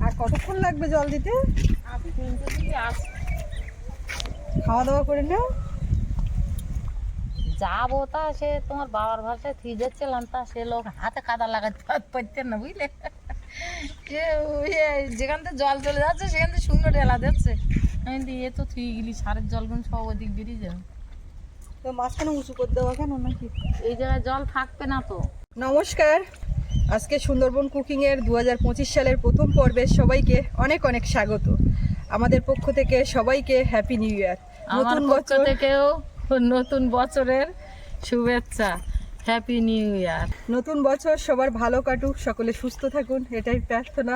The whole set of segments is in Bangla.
আর কতক্ষণ লাগবে জল দিতে? খাওয়া দাওয়া করে নাও। যাব তা সে তোমার বাবার ভাষায় থুই যাচ্ছিলাম তা সে লোক হাতে কাদা লাগাতে পার- পারতেন না, বুঝলে? যেখান থেকে জল চলে যাচ্ছে, সেখান থেকে সুন্দর ঢেলা যাচ্ছে আমি এ তো থুই গেলি, সারের জল জলগুলো সব ওদিক বেরিয়ে যাবে। তো মাঝখানে উঁচু করে দেওয়া কেন নাকি? এই জায়গায় জল থাকবে না তো। নমস্কার। আজকে সুন্দরবন কুকিংয়ের দু পঁচিশ সালের প্রথম পর্বে সবাইকে অনেক অনেক স্বাগত। আমাদের পক্ষ থেকে সবাইকে হ্যাপি নিউ ইয়ার নতুন বছর। থেকেও নতুন বছরের শুভেচ্ছা। হ্যাপি নিউ ইয়ার নতুন বছর সবার ভালো কাটুক সকলে সুস্থ থাকুন এটাই প্রার্থনা।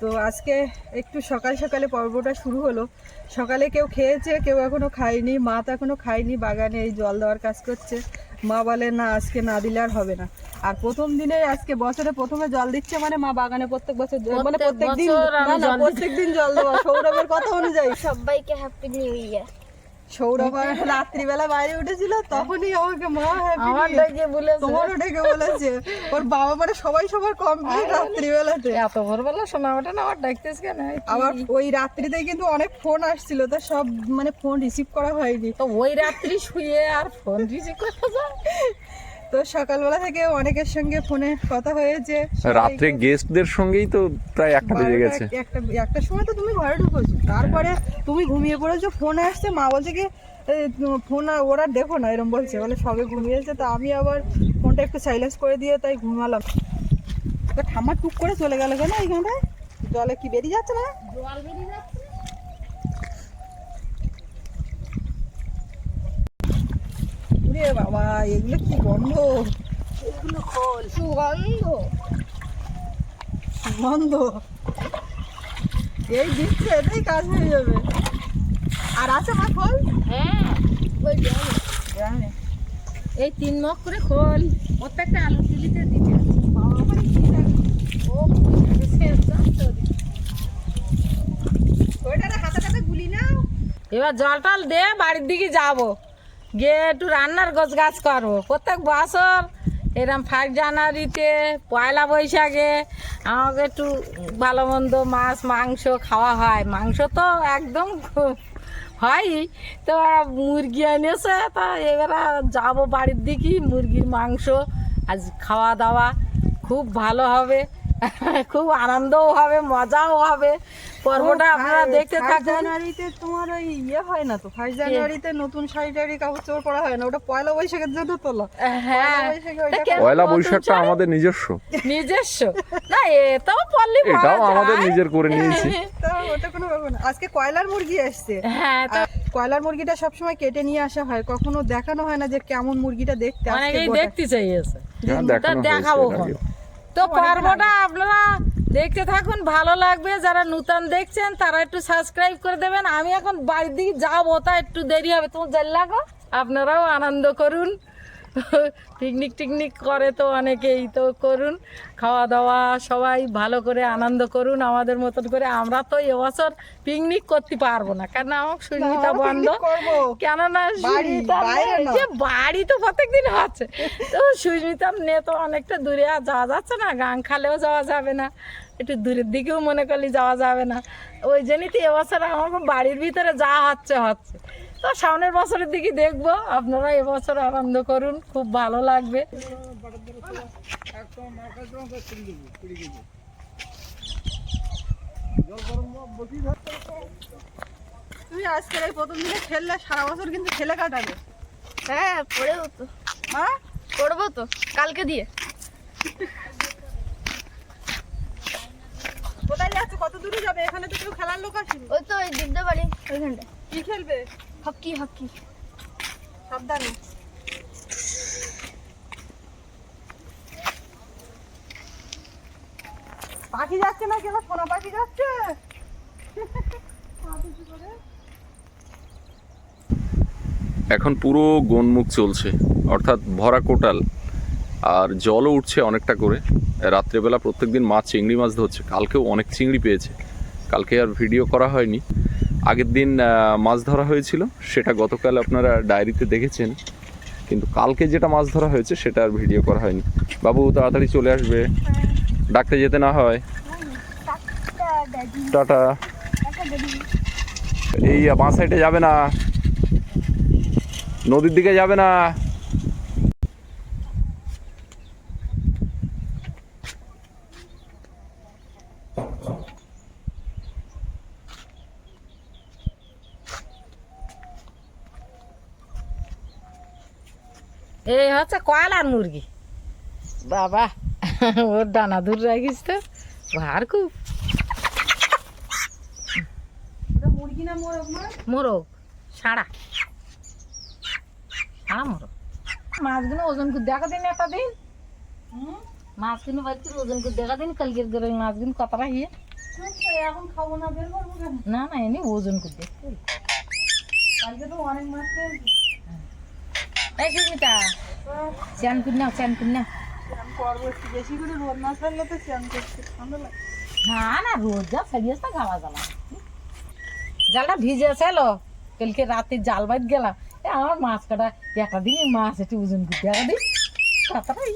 তো আজকে একটু সকাল সকালে পর্বটা শুরু হলো। সকালে কেউ খেয়েছে কেউ এখনও খায়নি মা তো এখনও খায়নি বাগানে এই জল দেওয়ার কাজ করছে। মা বলে না আজকে না দিলে আর হবে না। আর প্রথম দিনে আজকে বছরে প্রথমে জল দিচ্ছে মানে মা বাগানে প্রত্যেক বছর মানে প্রত্যেক দিন না না জল প্রত্যেক দিন জল দেওয়া সৌরভের কথা অনুযায়ী। সবাইকে হ্যাপি নিউ ইয়ার সৌরভ রাত্রিবেলা বাইরে উঠেছিল তখনই আমাকে মা আমার ডেকে বলেছে। তোমারও ডেকে বলেছে। ওর বাবা মানে সবাই সবার কমপ্লিট রাত্রিবেলাতে। এত ভোরবেলা শোনা ওঠে না আবার ডাকতেছ কেন? আবার ওই রাত্রিতে কিন্তু অনেক ফোন আসছিল তা সব মানে ফোন রিসিভ করা হয়নি। তো ওই রাত্রি শুয়ে আর ফোন রিসিভ করা যায়? তো সকালবেলা থেকে অনেকের সঙ্গে ফোনে কথা হয়েছে রাত্রে গেস্টদের সঙ্গেই তো প্রায় একটা বেজে গেছে। একটা একটা সময় তো তুমি ঘরে ঢুকেছো। তারপরে তুমি ঘুমিয়ে পড়েছো ফোন আসছে মা বলছে কি ফোন ওরা দেখো না এরকম বলছে। বলে সবে ঘুমিয়েছে তো আমি আবার ফোনটা একটু সাইলেন্স করে দিয়ে তাই ঘুমালাম। তো ঠাম্মা টুক করে চলে গেল কেন এইখানটায়? জলে কি বেরিয়ে যাচ্ছে না? জল বেরিয়ে যাচ্ছে। রে বাবা এগুলো কি গন্ধ? এগুলো খোল। সুগন্ধ। গন্ধ এই দিচ্ছে এটাই কাজ হয়ে যাবে। আর আছে মা ফল হ্যাঁ। ওই গ্রামে এই তিন মগ করে খোল। প্রত্যেকটা আলু তুলিতে দিতে। বাবা কি ও হাতে হাতে গুলি নাও। এবার জল টল দে বাড়ির দিকে যাব। গিয়ে একটু রান্নার গোছ গাছ করব প্রত্যেক বছর, এরম ফার্স্ট জানুয়ারিতে পয়লা বৈশাখে আমাকে একটু ভালো মন্দ মাছ, মাংস খাওয়া হয়। মাংস তো একদম হয়ই তো মুরগি এনেছে, তা এবারে যাব বাড়ির দিকে, মুরগির মাংস আজ খাওয়া দাওয়া। খুব ভালো হবে। খুব আনন্দও হবে মজাও হবে। পর্বটা আপনারা দেখতে থাকুন। জানুয়ারিতে তোমার ওই ইয়ে হয় না তো? ফার্স্ট জানুয়ারিতে নতুন শাড়ি টাড়ি কাপড় চোপড় পরা হয় না? ওটা পয়লা বৈশাখের জন্য তোলা হ্যাঁ। পয়লা বৈশাখটা আমাদের নিজস্ব। নিজস্ব? না এটাও পল্লী এটাও আমাদের নিজের করে নিয়েছি। তো ওটা কোনো ব্যাপার না। আজকে কয়লার মুরগি এসছে হ্যাঁ তো কয়লার মুরগিটা সবসময় কেটে নিয়ে আসা হয়। কখনো দেখানো হয় না যে কেমন মুরগিটা দেখতে আজকে অনেকেই দেখতে চাইছে। হ্যাঁ, দেখাবো তো পর্বটা আপনারা দেখতে থাকুন ভালো লাগবে। যারা নূতন দেখছেন তারা একটু সাবস্ক্রাইব করে দেবেন। আমি এখন বাড়ির দিকে যাব তা একটু দেরি হবে। তোমার জাল লাগো আপনারাও আনন্দ করুন। পিকনিক টিকনিক করে তো অনেকেই। তো করুন খাওয়া দাওয়া সবাই ভালো করে আনন্দ করুন আমাদের মতন করে। আমরা তো এবছর পিকনিক করতে পারব না। কারণ আমার সুস্মিতা বন্ধ। কেননা। যে বাড়ি তো প্রত্যেকদিন হচ্ছে তো সুস্মিতার নিয়ে তো অনেকটা দূরে আর যাওয়া যাচ্ছে না। গাং খালেও যাওয়া যাবে না। একটু দূরের দিকেও মনে করলে যাওয়া যাবে না। ওই জন্যই তো এবছর আমার বাড়ির ভিতরে যা হচ্ছে হচ্ছে। তো সামনের বছরের দিকে দেখব। আপনারা এবছর আনন্দ করুন খুব ভালো লাগবে। তুমি আজকের এই প্রথম দিনে খেললে সারা বছর কিন্তু খেলে কাটাবে। হ্যাঁ পড়েও তো। হ্যাঁ? পড়ব তো কালকে দিয়ে। কোথায় যাচ্ছে? কত দূরে যাবে? এখানে তো কেউ খেলার লোক আসেনি। ওই তো ওই দিকটা বাড়ি ওইখানটা কি খেলবে? Hockey hockey. সাবধানে। পাখি যাচ্ছে না কেন? সোনা পাখি যাচ্ছে। এখন পুরো গনমুখ চলছে, অর্থাৎ ভরা কোটাল। আর জলও উঠছে অনেকটা করে। রাত্রেবেলা প্রত্যেকদিন মাছ চিংড়ি মাছ ধরছে। কালকেও অনেক চিংড়ি পেয়েছে। কালকে আর ভিডিও করা হয়নি। আগের দিন মাছ ধরা হয়েছিল, সেটা গতকাল আপনারা ডায়েরিতে দেখেছেন। কিন্তু কালকে যেটা মাছ ধরা হয়েছে, সেটা আর ভিডিও করা হয়নি। বাবু, তাড়াতাড়ি চলে আসবে। ডাকতে যেতে না হয়। টাটা। এই বাঁ সাইডে যাবে না। নদীর দিকে যাবে না। এই হচ্ছে কয়লার মুরগি। বাবা ওর ডানা দূর রাখিস তো ভার খুব। মুরগি না মোরগ মোরগ সাড়া সাড়া মোরগ। মাছগুলো ওজন করে দেখা দিন একটা দিন। মাছগুলো বাড়িতে ওজন করে দেখা দিন কালকের করে মাছগুলো কতটা ইয়ে আচ্ছা, এখন খাব না বের করব না না এমনি ওজন করে দেখতে। কালকে তো অনেক মাছ খেয়েছি। এই সুমিতা চ্যান করে নাও করে নাও স্নান একটু করে রোদ না ছাড়লে তো স্নান করতে ঠান্ডা লাগে না না যা ছাড়িয়েছে তা খাওয়া জ্বালা জালটা ভিজে ছিল কালকে রাতে জাল বাইত গেলাম। এ আমার মাছ কাটা একটা দিনই মাছ একটু ওজন করতে দেখা দিন। কতটাই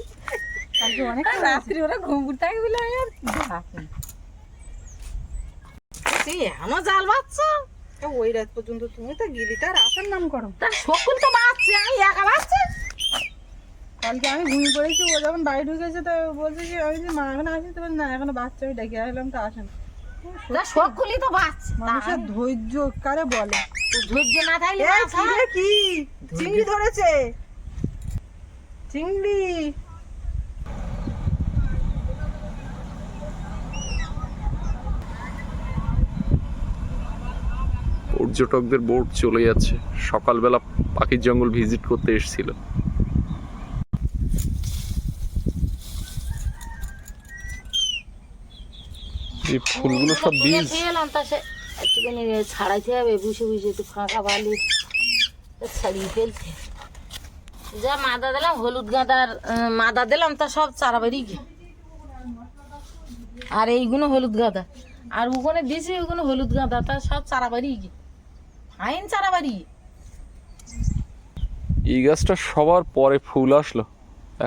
কালকে অনেক রাত্রি ওরা ঘুম করতে থাকে বলে জাল বাচ্চ ওই রাত পর্যন্ত তুমি তো গিলি তার আসার নাম করো। তার সকল তো বাচ্চা আমি একা বাচ্চা কালকে আমি ঘুমিয়ে পড়েছি ও যখন বাড়ি ঢুকেছে তো বলছে যে আমি মা এখন আসি তো না এখনও বাচ্চা আমি ডেকে আসলাম তো আসেন। সকলই তো বাচ্চা। মানুষের ধৈর্য কারে বলে? ধৈর্য না থাকলে কি চিংড়ি ধরেছে। চিংড়ি। পর্যটকদের বোট চলে যাচ্ছে। সকালবেলা পাখির জঙ্গল ভিজিট করতে এসেছিল। এই ফুলগুলো সব বীজ। একটুখানি ছাড়াইতে হবে বুঝে বুঝে একটু ফাঁকা বালি। ছাড়িয়ে ফেলতে। যা মাদা দিলাম হলুদ গাঁদার মাদা দিলাম তা সব চারা বেরিয়ে আর এইগুলো হলুদ গাঁদা। আর ওখানে দিয়েছি ওগুলো হলুদ গাঁদা তা সব চারা বেরিয়ে গিয়ে ফাইন বেরিয়ে এই গাছটা সবার পরে ফুল আসলো।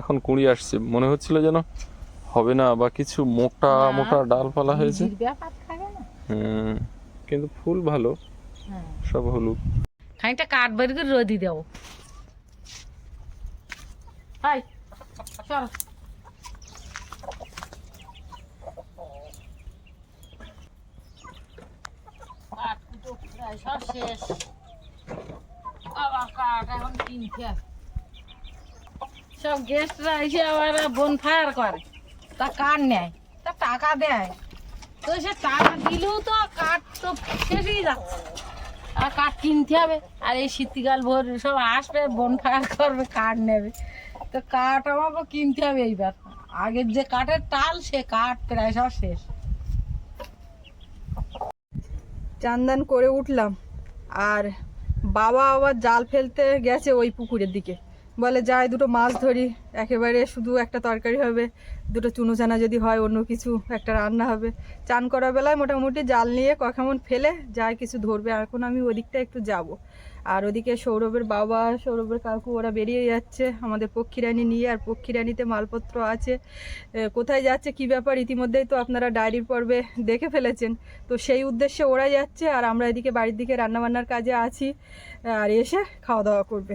এখন কুড়ি আসছে। মনে হচ্ছিল যেন হবে না বা কিছু মোটা। মোটা ডালপালা হয়েছে। হুম কিন্তু ফুল ভালো। হ্যাঁ। সব হলুদ। খানিকটা কাঠ বের করে রোদি দেবো। হাই চল কাঠ কুটো প্রায় সব শেষ। বাবা, কাঠ এখন হবে। সব গেস্টরা এসে আবার বন ফায়ার করে। তা কাঠ নেয় তা টাকা দেয়। তো সে টাকা দিলেও তো কাঠ তো শেষই যাচ্ছে। আর কাঠ কিনতে হবে। আর এই শীতকাল ভোর সব আসবে, বন ফায়ার করবে, কাঠ নেবে। তো কাঠ আমাকে কিনতে হবে এইবার। আগের যে কাঠের টাল, সে কাঠ প্রায় সব শেষ। চান্দান করে উঠলাম। আর বাবা আবার জাল ফেলতে গেছে ওই পুকুরের দিকে। বলে, যাই, দুটো মাছ ধরি। একেবারে শুধু একটা তরকারি হবে, দুটো চুনো চানা যদি হয়, অন্য কিছু একটা রান্না হবে। চান করা বেলায় মোটামুটি জাল নিয়ে কখন ফেলে, যাই, কিছু ধরবে। এখন আমি ওদিকটা একটু যাব। আর ওদিকে সৌরভের বাবা সৌরভের কাকু ওরা বেরিয়ে যাচ্ছে আমাদের পক্ষীরানী নিয়ে আর পক্ষীরানীতে মালপত্র আছে। কোথায় যাচ্ছে কি ব্যাপার ইতিমধ্যেই তো আপনারা ডায়েরির পর্বে দেখে ফেলেছেন। তো সেই উদ্দেশ্যে ওরা যাচ্ছে আর আমরা এদিকে বাড়ির দিকে রান্নাবান্নার কাজে আছি। আর এসে খাওয়া দাওয়া করবে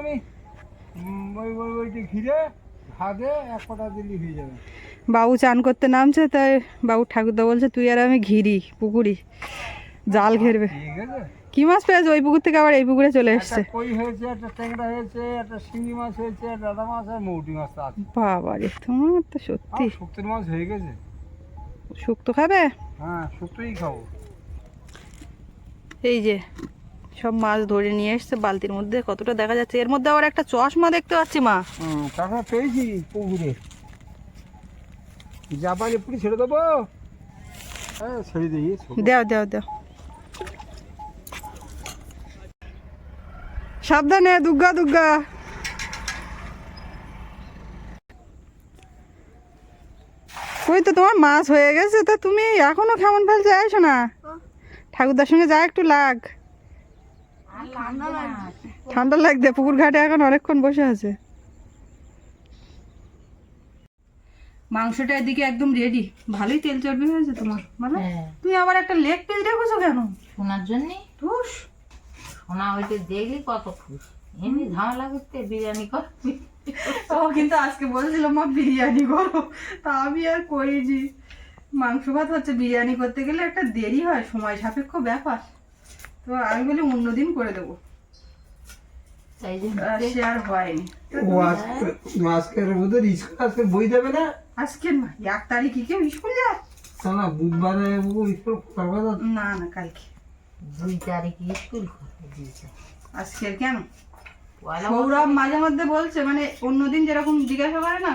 আমি। উম, ওই ওই ওইটি ঘিরে ভাগে এক কটা দিলি হয়ে যাবে। বাবু চান করতে নামছে তাই বাবু ঠাকুরদা বলছে তুই আর আমি ঘিরি পুকুরি জাল ঘেরবে। ঠিক আছে। কি মাছ পেয়েছে? ওই পুকুর থেকে আবার এই পুকুরে চলে এসছে। কই হয়েছে একটা ট্যাংরা হয়েছে একটা শিঙি মাছ হয়েছে দাদা মাছ আর মৌটি মাছ আছে। বাবা রে তোমার তো সত্যি। শুক্তোর মাছ হয়ে গেছে। শুক্তো খাবে? হ্যাঁ শুক্তোই খাব। এই যে সব মাছ ধরে নিয়ে এসছে বালতির মধ্যে কতটা দেখা যাচ্ছে। এর মধ্যে আবার একটা চশমা দেখতে পাচ্ছি মা। হুম পেয়েছি পুকুরে। জাপানি পুরি ছেড়ে দেবো। হ্যাঁ ছেড়ে দিই দাও দাও দাও। সাবধানে দুর্গা দুর্গা ওই তো তোমার মাছ হয়ে গেছে তা তুমি এখনও কেমন ফেলছে আইসো না? ঠাকুরদার সঙ্গে যা একটু লাগ। ঠান্ডা লাগবে পুকুর ঘাটে এখন অনেকক্ষণ বসে আছে। মাংসটা এদিকে একদম রেডি ভালোই তেল চর্বি হয়েছে তোমার বলো। হ্যাঁ। তুমি আবার একটা লেগ পিস রেখেছো কেন? শোনার জন্যে? ধুস। শোনা হইতে দেখলি কত খুশ। এমনি ঝামেলা করতে বিরিয়ানি করবি ও কিন্তু আজকে বলছিল মা বিরিয়ানি করো। তা আমি আর করিনি মাংস ভাত হচ্ছে বিরিয়ানি করতে গেলে একটা দেরি হয় সময় সাপেক্ষ ব্যাপার। তো আমি বলি অন্যদিন করে দেবো। তাই জন্য আর হয়নি। ও আজকে আজকের ওদের স্কুল আজকে বই দেবে না? আজকে না এক তারিখে কেউ স্কুল যায়? না বুধবারে স্কুল না না কালকে। দুই তারিখে স্কুল আজকে কেন? সৌরভ মাঝে মধ্যে বলছে মানে অন্যদিন যেরকম জিজ্ঞাসা করে না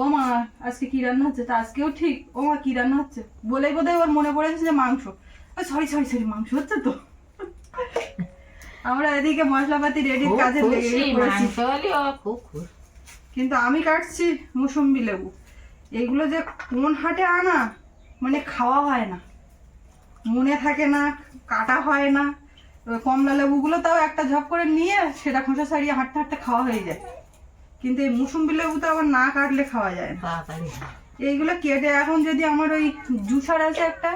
ও মা আজকে কি রান্না হচ্ছে? তা আজকেও ঠিক ও মা কি রান্না হচ্ছে? বলেই বোধহয় ওর মনে পড়েছে যে মাংস। সরি সরি সরি মাংস হচ্ছে তো? আমরা এদিকে মশলাপাতি রেডি কাজে লেগে কিন্তু আমি কাটছি মুসম্বি লেবু। এইগুলো যে কোন হাটে আনা মানে খাওয়া হয় না। মনে থাকে না কাটা হয় না। ওই কমলা লেবুগুলো তাও একটা ঝপ করে নিয়ে সেটা খোসা ছাড়িয়ে হাঁটতে হাঁটতে খাওয়া হয়ে যায়। কিন্তু এই মুসম্বি লেবু তো আবার না কাটলে খাওয়া যায় না। এইগুলো কেটে এখন যদি আমার ওই জুসার আছে একটা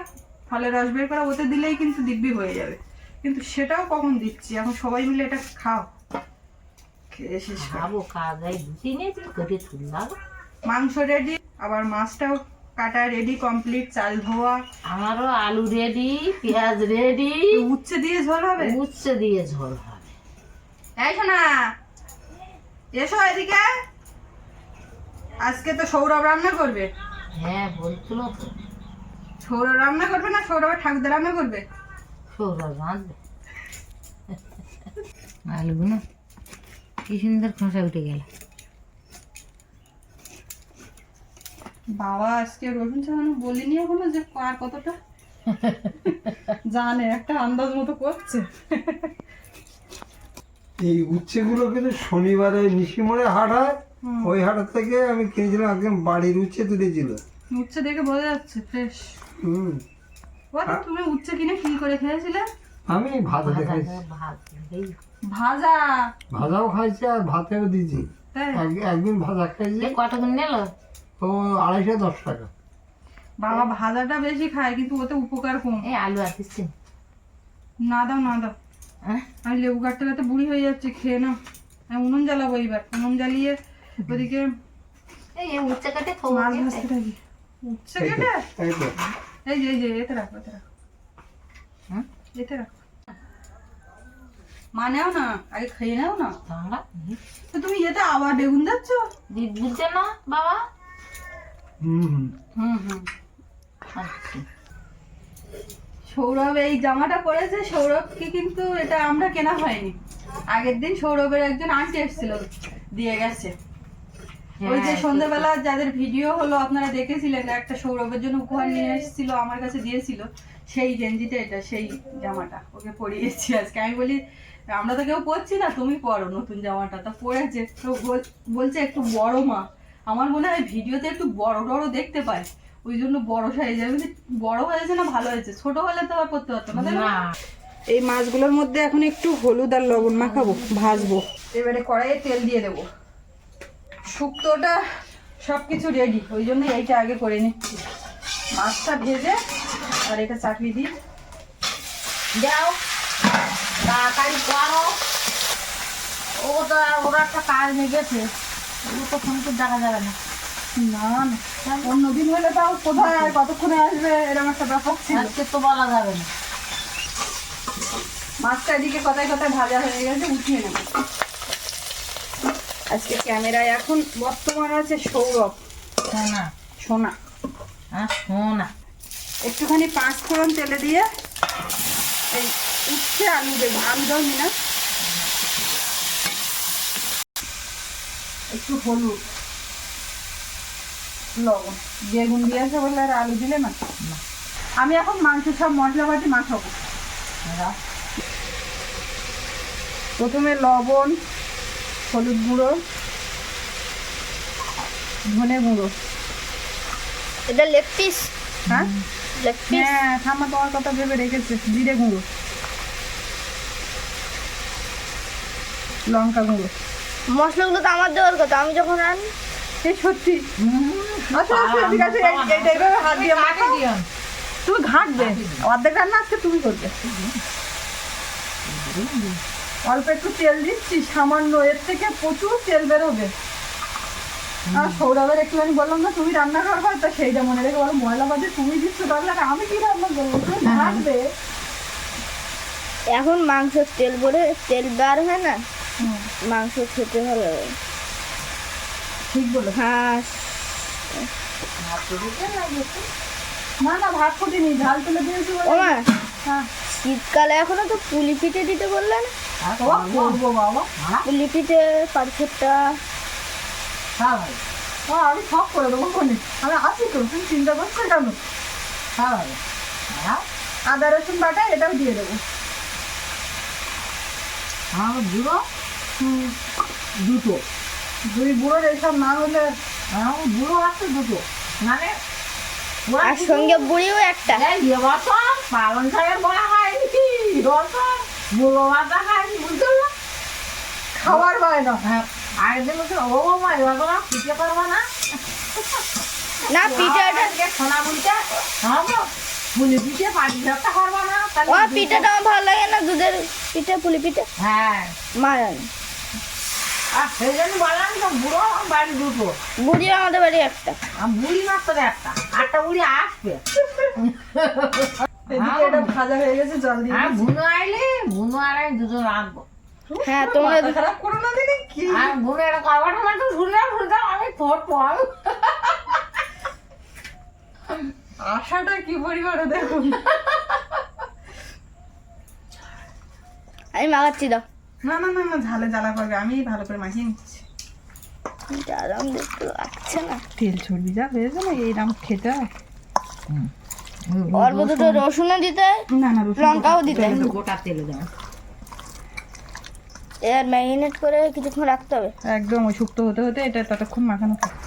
ফলের রস বের করা ওতে দিলেই কিন্তু দিব্যি হয়ে যাবে। কিন্তু সেটাও কখন দিচ্ছি? এখন সবাই মিলে এটা খাও। খেয়ে শেষ খাব কেটে তুললাম। মাংস রেডি আবার মাছটাও কাটা রেডি কমপ্লিট চাল ধোয়া। আমারও আলু রেডি পেঁয়াজ রেডি উচ্ছে দিয়ে ঝোল হবে? উচ্ছে দিয়ে ঝোল হবে। এই শোনা এসো এদিকে। আজকে তো সৌরভ রান্না করবে। হ্যাঁ বলছিল তো। সৌরভ রান্না করবে না সৌরভ ঠাকুরদা রান্না করবে? সৌরভ রাঁধবে। আলুগুলো কি সুন্দর খোসা উঠে গেল। বাবা আজকে রসুন ছাড়ানো বলিনি এখনও যে কার কতটা? জানে একটা আন্দাজ মতো করছে। এই উচ্ছেগুলো কিন্তু শনিবারে নিশিমোড়ে হাট হয়। ওই হাটের থেকে আমি কিনেছিলাম একদম বাড়ির উচ্ছে তুলেছিল উচ্ছে দেখে বোঝা যাচ্ছে ফ্রেশ হুম। তুমি উচ্ছে কিনে কি করে খেয়েছিলে? আমি ভাত ভাত এই ভাজা? ভাজাও খাইছি আর ভাতেও দিয়েছি। একদিন ভাজা খাইছি। কত করে নিল? ও আড়াইশো দশ টাকা। বাবা ভাজাটা বেশি খায় কিন্তু ওতে উপকার কম। এই আলু আসছে না দাও না দাও। আমি লেবু কাটতে কাটতে বুড়ি হয়ে যাচ্ছে খেয়ে নাও। আমি উনুন জ্বালাবো এইবার। উনুন জ্বালিয়ে ওদিকে এই এই কাটে মাছ ভাজতে থাকি। উচ্ছে এই এই যে। এই যে এতে রাখো এতে রাখো। হুম? এতে রাখো। মা না আগে খেয়ে নাও না। তো তুমি এতে আবার বেগুন দিচ্ছ? দিদ বুঝছে না বাবা? হুম হুম। হুম হুম। সৌরভ এই জামাটা পরেছে সৌরভকে কিন্তু এটা আমরা কেনা হয়নি। আগের দিন সৌরভের একজন আন্টি এসেছিল দিয়ে গেছে। ওই যে হ্যাঁ, সন্ধ্যাবেলা যাদের ভিডিও হলো আপনারা দেখেছিলেন একটা সৌরভের জন্য উপহার নিয়ে এসেছিল আমার কাছে দিয়েছিল। সেই গেঞ্জিটা এটা সেই জামাটা ওকে পরিয়েছি আজকে। আমি বলি আমরা তো কেউ পরছি না তুমি পরো নতুন জামাটা। তা পরেছে তো বলছে একটু বড় মা। আমার মনে হয় ভিডিওতে একটু বড় বড় দেখতে পাই ওই জন্য বড় সাইজ আমি বড় হয়েছে না ভালো হয়েছে? ছোট হলে তো আর করতে পারতো না এই মাছগুলোর মধ্যে এখন একটু হলুদ আর লবণ মাখাবো ভাজবো। এবারে কড়াইয়ে তেল দিয়ে দেবো। শুক্তোটা সব কিছু রেডি ওই জন্য এইটা আগে করে নিচ্ছি। মাছটা ভেজে আর এটা চাপিয়ে দিই যাও তাড়াতাড়ি করো। ও তো ওরা একটা কাজ নিয়ে গেছে ও তো দেখা যাবে না। না না। অন্য হলে তাও কোথায় আর কতক্ষণে আসবে এরকম একটা ব্যাপার ছিল। আজকে তো বলা যাবে না। মাছটা এদিকে কথায় কথায় ভাজা হয়ে গেছে উঠিয়ে নেব। আজকে ক্যামেরায় এখন বর্তমান আছে সৌরভ। শোনা সোনা। হ্যাঁ শোনা একটুখানি পাঁচ ফোড়ন তেলে দিয়ে এই উচ্ছে আলু দেবো আলু দাও না একটু হলুদ। লবণ। বেগুন দিয়েছে বলে আর আলু দিলে না? আমি এখন মাংস সব মশলা মশলাপাতি মাখাবো। দাও। প্রথমে লবণ হলুদ গুঁড়ো ধনে গুঁড়ো। এটা লেগ পিস? হ্যাঁ? Leg piece? হ্যাঁ ঠাম্মা তোমার কথা ভেবে রেখেছে জিরে গুঁড়ো। লঙ্কা গুঁড়ো। মশলাগুলো তো আমার দেওয়ার কথা আমি যখন এই সত্যি। আচ্ছা আচ্ছা ঠিক আছে এইভাবে হাত দিয়ে মাখো তুমি ঘাঁটবে। অর্ধেক রান্না আজকে তুমি করবে। অল্প একটু তেল দিচ্ছি সামান্য এর থেকে প্রচুর তেল বেরোবে। আর সৌরভের একটু আমি বললাম না তুমি রান্না করবে তা সেইটা মনে রেখে বলো ময়লা বাজে তুমি দিচ্ছ তাহলে আমি কি রান্না করব? তুমি ঘাঁটবে। এখন মাংস তেল ভরে তেল বার হয় না? মাংস খেতে ভালো লাগে ঠিক বলো হাঁস। না না ভাত ফুটিনি ঝাল তুলে দিয়েছি হ্যাঁ। শীতকালে এখনও তো পুলি পিঠে দিতে বললে না? করব বাবা পুলি পিঠে পারফেক্টটা ও আমি সব করে দেবো কোনে আমি আছি তো তুমি চিন্তা করছ কেন? হ্যাঁ আদা রসুন বাটা এটাও দিয়ে দেবো। বুড়ো হুম দুটো। দুই বুড়োর এইসব না হলে বুড়ো আছে দুটো। মানে আর সঙ্গে বুড়িও একটা। পালন শাকের বড়া খায়নি এবছর বুড়ো ভাজা খায়নি বুঝতে খাওয়ার হয় না হ্যাঁ। আরেকদিন ও মা এবছর আর পিঠে করব না? না পিঠাটা সোনা বুলতে হ্যাঁ পুলি পিঠে পাটি সাপটা করব না ও পিঠাটা আমার ভালো লাগে না দুধের পিঠে পুলি পিঠে? হ্যাঁ। মা জানে সেই জন্য বললাম তো বুড়ো বাড়ি দুটো। বুড়ি আমাদের বাড়ি একটা। বুড়ি মাত্র একটা। আটটা বুড়ি আসবে। এদিকে এটা ভাজা হয়ে গেছে জল দিয়ে আর বুনো আইলে বুনো আর আমি দুজন রাখব। হ্যাঁ তোমরা খারাপ করো না দিদি কি। আর বুনো একটা কয়বার টমেটো শুনলাম শুনলাম আমি তোর পর আশাটা কি পরিমাণে দেখুন। আমি মাগাচ্ছি দাও। না না না না ঝালে জ্বালা পাবে আমি ভালো করে মাখিয়ে নিচ্ছি। আরাম দেখতে লাগছে না। তেল ছড়বি যা হয়েছে না এইরকম খেতে হয় অল্প দুটো রসুনও দিতে হয়, না না রসুন লঙ্কাও দিতে। গোটা তেলে দেবেন এর ম্যারিনেট করে কিছুক্ষণ রাখতে হবে। একদম ওই শুক্তো হতে হতে এটা ততক্ষণ মাখানো থাকে।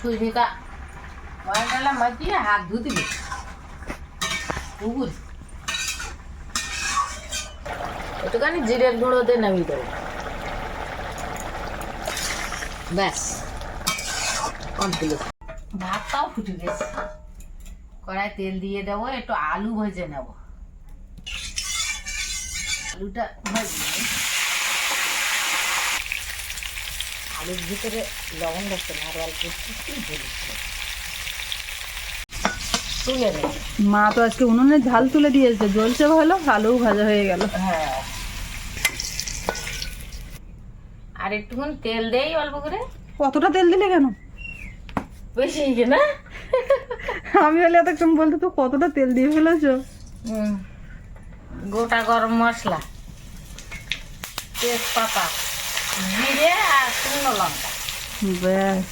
সুস্মিতা ময়দালা মাখিয়ে হাত ধুতে দিবি পুকুর। একটুখানি জিরের গুঁড়োতে নামিয়ে দেবো ব্যাস। কমপ্লিট ভাতটাও ফুটে গেছে। কড়াই তেল দিয়ে দেবো একটু আলু ভেজে নেব। আলুটা ভেজে আলুর ভিতরে লবণ দেখতে না আর অল্প তুলে নেব। মা তো আজকে উনুনে ঝাল তুলে দিয়েছে জ্বলছে ভালো আলুও ভাজা হয়ে গেল। হ্যাঁ। আর একটুখানি তেল দেই অল্প করে। কতটা তেল দিলে কেন? বেশি না? আমি হলে এতক্ষণ বলতে তো কতটা তেল দিয়ে ফেলেছো। গোটা গরম মশলা তেজপাতা জিরে আর শুকনো লঙ্কা। ব্যাস।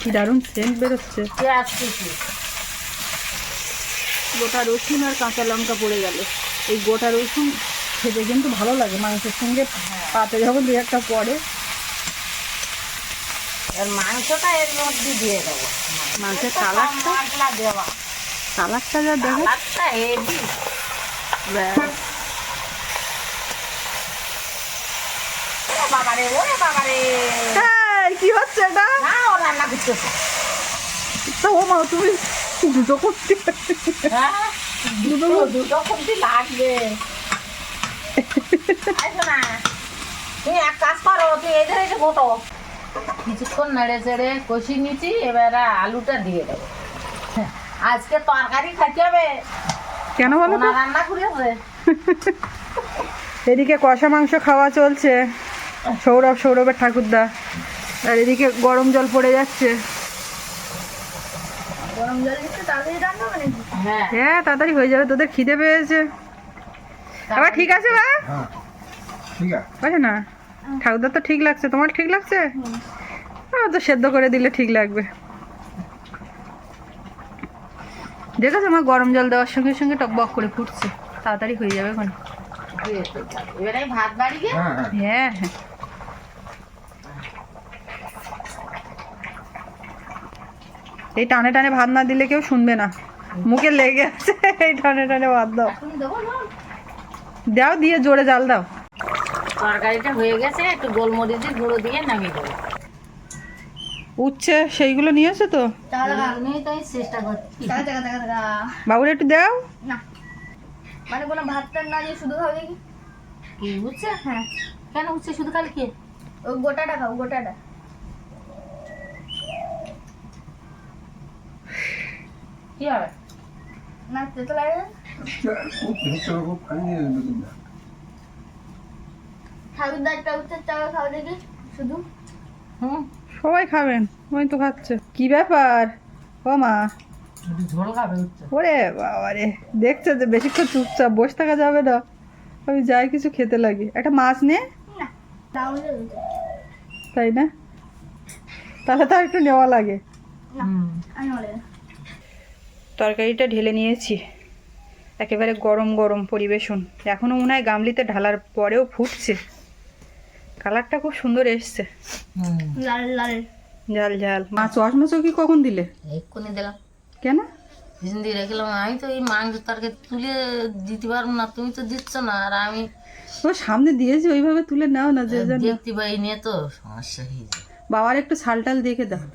কি দারুণ সেন্ট বেরোচ্ছে। পেঁয়াজ কুচি। গোটা রসুন আর কাঁচা লঙ্কা পড়ে গেল। এই গোটা রসুন খেতে কিন্তু ভালো লাগে মাংসের সঙ্গে পাতে যখন দু একটা পড়ে। আর মাংসটা এর মধ্যে দিয়ে দেবো। মাংসের কালারটা? দেওয়া। কালারটা যা দেখো। কালারটা হেভি বাবারে ওরে বাবারে। কি হচ্ছে এটা? না ও রান্না করতেছে। তো ও মা তুমি দুটো করতে হ্যাঁ দুটো দুটো খুবই লাগবে। তুমি এক কাজ করো তুমি এদের এসে গোটো কিছুক্ষণ নেড়ে চেড়ে কষি নিচ্ছি এবারে আলুটা দিয়ে দেবো। আজকে তরকারি খাইতে হবে। কেন বলো রান্না করেছে এদিকে কষা মাংস খাওয়া চলছে। সৌরভ সৌরভের ঠাকুরদা। আর এদিকে গরম জল পড়ে যাচ্ছে। গরম জল হ্যাঁ হ্যাঁ তাড়াতাড়ি হয়ে যাবে তোদের খিদে পেয়েছে। আবার ঠিক আছে বা ঠিক আছে। না ঠাকুরদার তো ঠিক লাগছে তোমার ঠিক লাগছে? আমার তো সেদ্ধ করে দিলে ঠিক লাগবে। দেখেছ আমার গরম জল দেওয়ার সঙ্গে সঙ্গে টকবক করে ফুটছে। তাড়াতাড়ি হয়ে যাবে বাড়িয়ে? হ্যাঁ হ্যাঁ। হ্যাঁ হ্যাঁ। এই টানে টানে ভাত না দিলে কেউ শুনবে না। মুখে লেগে আছে এই টানে টানে ভাত দাও। এখন দেবো না দাও দিয়ে জোরে জাল দাও। তরকারিটা হয়ে গেছে একটু গোলমরিচের গুঁড়ো দিয়ে নামিয়ে দেবো। উচ্ছে সেইগুলো নিয়ে এসো তো নিয়ে তাই চেষ্টা করছি। টাকা টাকা টাকা টাকা বাবুর একটু দাও। না। মানে কোনো ভাত টাত না দিয়ে শুধু খাবে কি? উচ্ছে? হ্যাঁ। কেন উচ্ছে? শুধু খালি কি? ও গোটাটা খাও গোটাটা। কি হবে? না তেতো লাগে না? খুব ভেতরে খুব খাও দেখি শুধু হুম সবাই খাবেন ওই তো খাচ্ছে। কি ব্যাপার? ও মা। ওরে বাবা রে দেখছ যে বেশিক্ষণ চুপচাপ বসে থাকা যাবে না। আমি যাই কিছু খেতে লাগি। একটা মাছ নে। না তাই না? তাহলে তো আর একটু নেওয়া লাগে। তরকারিটা ঢেলে নিয়েছি। একেবারে গরম গরম পরিবেশন। এখনও মনে হয় গামলিতে ঢালার পরেও ফুটছে। কালারটা খুব সুন্দর এসছে। লাল লাল। ঝাল ঝাল। মাছ ওয়াশ মাছও কি কখন দিলে? এক্ষুনি দিলাম। কেন? দিয়ে রেখেলাম আমি তো এই মাংস তরকারি তুলে দিতে পারব না তুমি তো দিচ্ছ না আর আমি ও সামনে দিয়েছি ওইভাবে তুলে নাও না যে যেন দেখতে পাই নিয়ে তো সমস্যা হয়ে যায় বাবার একটু ছাল টাল দেখে দাও।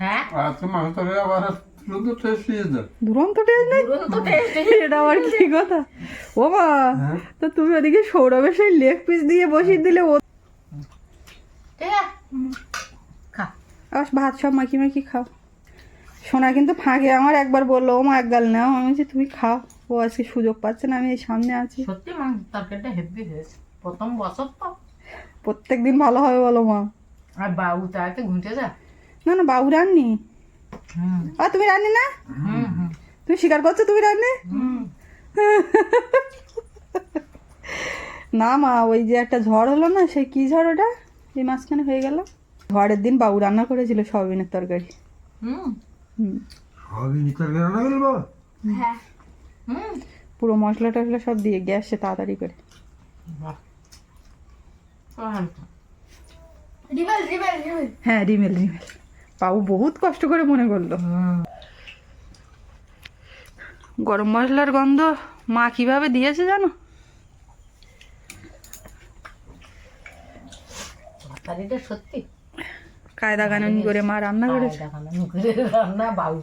হ্যাঁ? আজকে মাংস আবার শুধু টেস্ট দিয়ে দুরন্ত টেস্ট নেই? পুরনো তো এটা আবার কি কথা? ও মা হ্যাঁ। তো তুমি ওদিকে সৌরভের সেই লেগ পিস দিয়ে বসিয়ে দিলে ও ভাত সব মাখি মাখি খাও। সোনা কিন্তু ফাঁকে আমার একবার বলল ও মা এক গাল নাও। আমি বলছি তুমি খাও। ও আজকে সুযোগ পাচ্ছে না আমি এই সামনে আছি। সত্যি মাংস তরকারিটা হেভি হয়েছে। প্রথম বছর তো। প্রত্যেক দিন ভালো হবে বলো মা। আর বাবু তাকে ঘুঁটে যা। না না বাবু রান্নি। আর তুমি রান্নি না? হুম হুম। তুমি স্বীকার করছ তুমি রান্নি? হুম। না মা ওই যে একটা ঝড় হলো না সেই কি ঝড় ওটা? এই মাঝখানে হয়ে গেল। ঝড়ের দিন বাবু রান্না করেছিল সয়াবিনের তরকারি। হ্যাঁ। পুরো মশলা টশলা সব দিয়ে গ্যাসে তাড়াতাড়ি করে। হ্যাঁ রিমেল রিমেল বাবু বহুত কষ্ট করে মনে করল। গরম মশলার গন্ধ মা কীভাবে দিয়েছে জানো? সত্যি? কায়দা কানুন করে মা রান্না করেছে। রান্না বাবু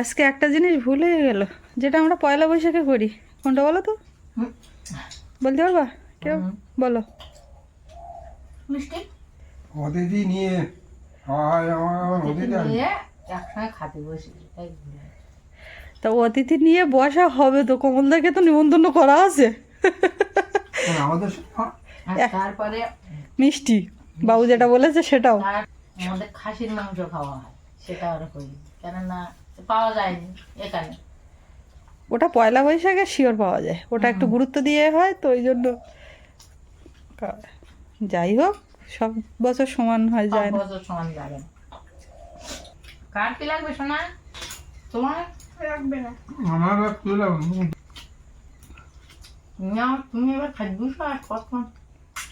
আজকে একটা জিনিস ভুল হয়ে গেল যেটা আমরা পয়লা বৈশাখে করি। কোনটা বলো তো? বলতে পারবা? কেউ? বলো। বসে এই ঘুরে। তা অতিথি নিয়ে বসা হবে তো কমলদাকে তো নিমন্ত্রণ করা আছে। আমাদের তারপরে মিষ্টি বাবু যেটা বলেছে সেটাও। আমাদের খাসির মাংস খাওয়া হয় সেটা করি। কেননা পাওয়া যায়নি এখানে। ওটা পয়লা বৈশাখে শিওর পাওয়া যায়। ওটা একটু গুরুত্ব দিয়ে হয় তো ওই জন্য যাই হোক সব বছর সমান হয় যায় না। বছর সমান যাবে। কার কি লাগবে শোনা তোমার? রাখবে না। আমার আর তুলে নাও, তুমি এবার খাদ্য আর কখন?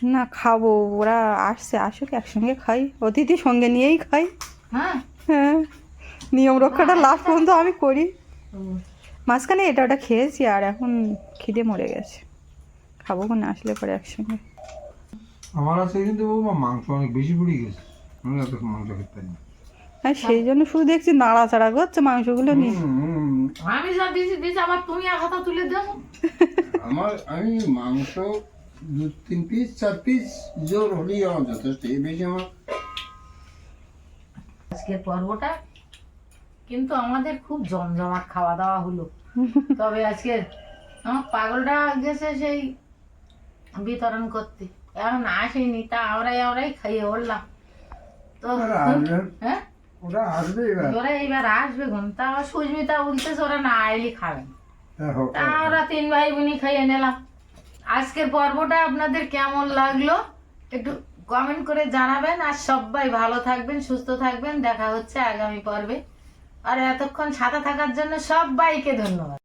না খাব। ওরা আসছে আসুক একসঙ্গে খাই। অতিথি সঙ্গে নিয়েই খাই। হ্যাঁ? হ্যাঁ নিয়ম রক্ষাটা লাস্ট পর্যন্ত আমি করি। মাঝখানে এটা ওটা খেয়েছি আর এখন খিদে মরে গেছে। খাব কোনে আসলে পরে একসঙ্গে। আমার আছে কিন্তু বাবা মাংস অনেক বেশি পড়ে গেছে। আমি এত মাংস খেতে পারি না। আর সেই জন্য শুধু দেখছি নাড়াচাড়া করছে মাংসগুলো নিয়ে। আমি যা দিয়েছি দিয়েছি আবার তুমি হাতা তুলে দেবো আমার আমি মাংস দু তিন পিস চার পিস জোর হলেই আমার যথেষ্ট এই বেশি আমার আজকের পর্বটা কিন্তু আমাদের খুব জমজমাট খাওয়া দাওয়া হলো। তবে আজকে আমার পাগলটা গেছে সেই বিতরণ করতে। এখন আসেনি তা আমরাই আমরাই খাইয়ে উঠলাম তো হ্যাঁ ওরা আসবে এবার ওরা এইবার আসবে ঘুম তা সুস্মিতা ওরা না আইলি খাবেন তা আমরা তিন ভাই বোনই খাইয়ে নিলাম আজকের পর্বটা আপনাদের কেমন লাগল একটু কমেন্ট করে জানাবেন আর সবাই ভালো থাকবেন সুস্থ থাকবেন দেখা হচ্ছে আগামী পর্বে আর এতক্ষণ সাথে থাকার জন্য সবাইকে ধন্যবাদ